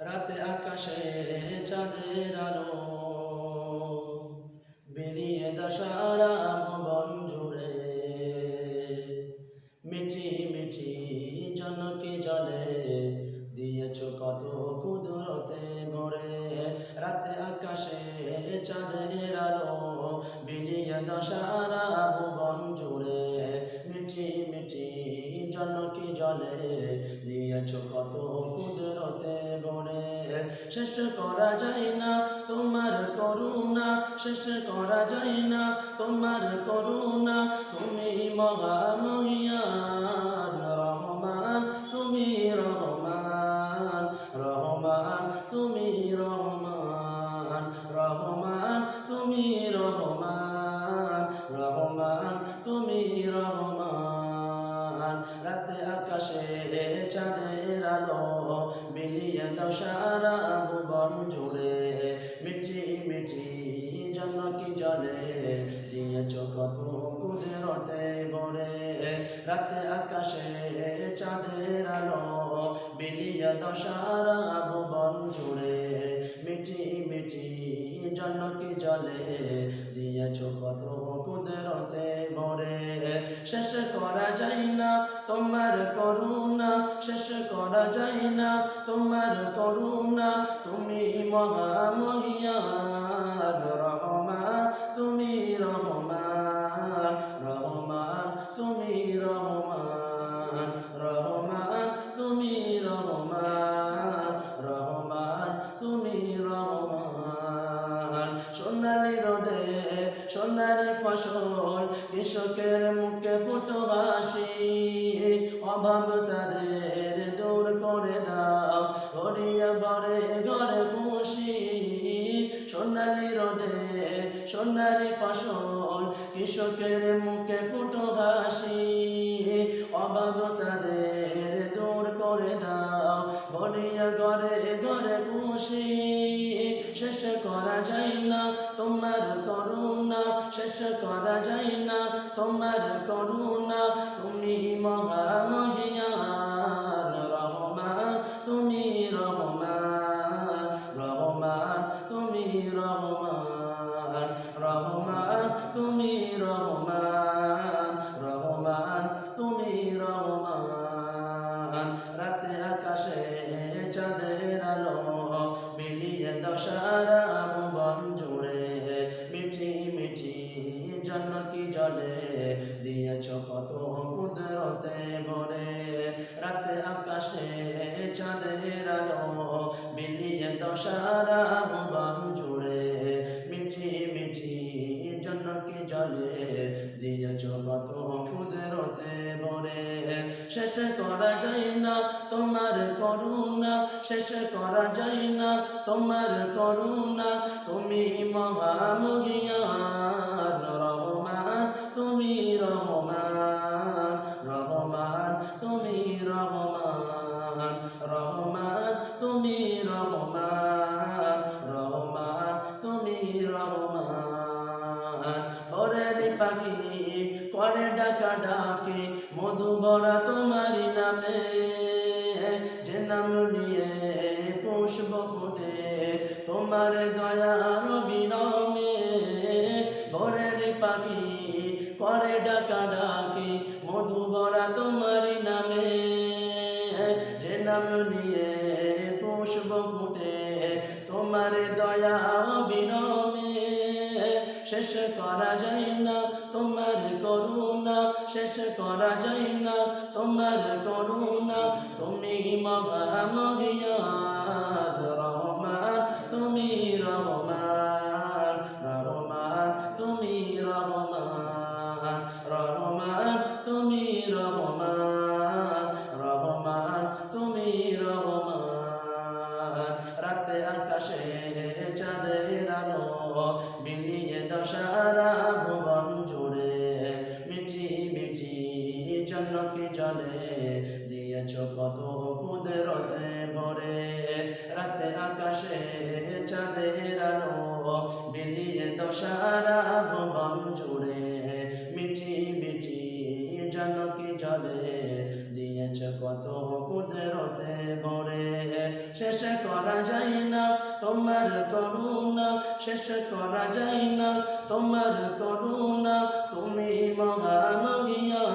রাতে আকাশে চাঁদের আলো, বেরিয়ে দশারা ভবন জুড়ে। মিঠি মিঠি জনকে জলে দিয়েছ কত কুদরতে ভরে রাতে আকাশে চাঁদের জনকি জলে? দিয়েছ কত কুদরতে বনে। শেষ করা যায় না তোমার করুণা, শেষ করা যায় না তোমার করুণা। তুমি মহামহিয়ান রাতে আকাশে চাঁদের আলো বিলিয়ে দাও সারা ভুবন জুড়ে। মিঠি মিঠি জনকি জলে? দিয়েছ কত কুদরতে বরে রাতে আকাশে চাঁদের আলো বিলিয়ে দাও সারা ভুবন জুড়ে। মিঠি মিঠি জনকি জলে? দিয়েছ কত কুদরতে তোমার করুণা শেষ করা যায় না। তোমার করুণা তুমি মহামহিয়ান রহমা তুমি রহমান সোনালি ফসল কৃষকের মুখে ফুটো হাসি। অভাব তাদের দূর করে দাও গড়িয়া বরে ঘরে খুশি। সোনালি রোদে সোনালি ফসল কৃষকের মুখে ফুটো হাসি। অভাব তাদের দূর করে দাও বলিয়া ঘরে ঘরে খুশি। শেষ করা যায় না তোমার শেষ করা যায় না। তোমার করুণা, তুমি মহামহিয়ান, রহমান, তুমি রহমান রহমান, তুমি রহমান রহমান, তুমি রহমান রহমান, তুমি রহমান। রাতে আকাশে চাঁদের আলো বিলিয়ে দশারা দশারা ভুবন জুড়ে, মিঠি মিঠি জনকি জলে দিয়েছ কত কুদরতে বরে শেষ করা যায় না তোমার করুণা, শেষ করা যায় না তোমার করুণা, তুমি মহামহিয়ান নিয়ে পুষ্প ফোটে। তোমার দয়ার বিনমে ভোরের পাখি করে ডাকা ডাকে মধু ভরা তোমারই নামে। যে নাম নিয়ে পুষ্প ফুটে, তোমার দয়া বিনমে। শেষ করা যায় না তোমার করুণা, শেষ করা যায় না তোমার করুণা। তুমি জলে দিয়েছ কত কুদরতে ভরে। রাতে আকাশে চাঁদের আলো বিলিয়ে দশারা ভুবন জুড়ে। মিঠি মিঠি জনকি জলে, দিয়েছ কত কুদরতে ভরে। শেষ করা যায় না তোমার করুণা, শেষ করা যায় না তোমার করুণা। তুমি মহামহিয়ান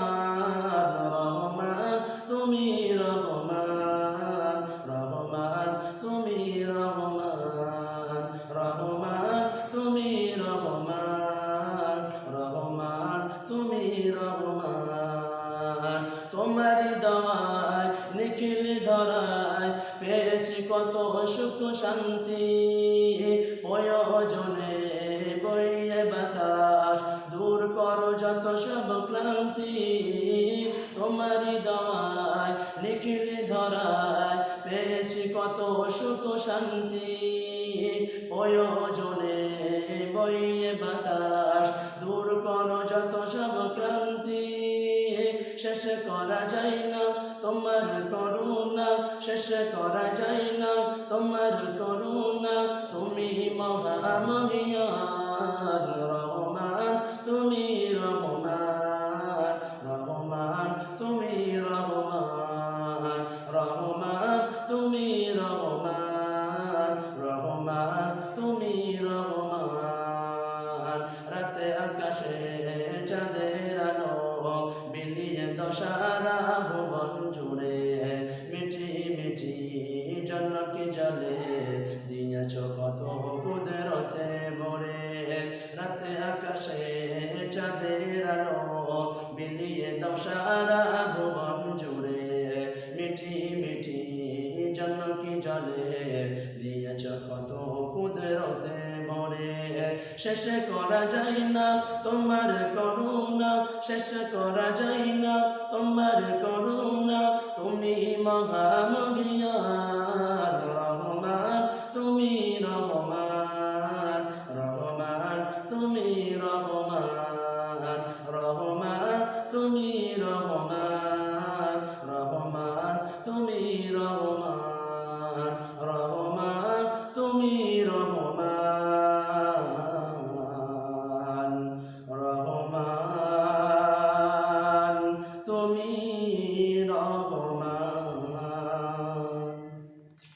রহমান। তোমারই দওয়ায় নিখিল ধরায় পেয়েছি কত সুখ শান্তি। প্রয়োজনে বইয়ে বাতাস, দূর করো যত সব ক্লান্তি। তোমারই দওয়ায় নিখিল ধরায় পেয়েছি কত সুখ শান্তি। প্রয়োজনে বইয়ে বাতাস, দূর শেষ করা যায় না, তোমার করুণা শেষ করা যায় না, তোমার করুণা তুমি মহামহিয়ার রহমান ভরে শেষ করা যায় না তোমার করুণা, শেষ করা যায় না তোমার করুণা। তুমি মহামহিয়ান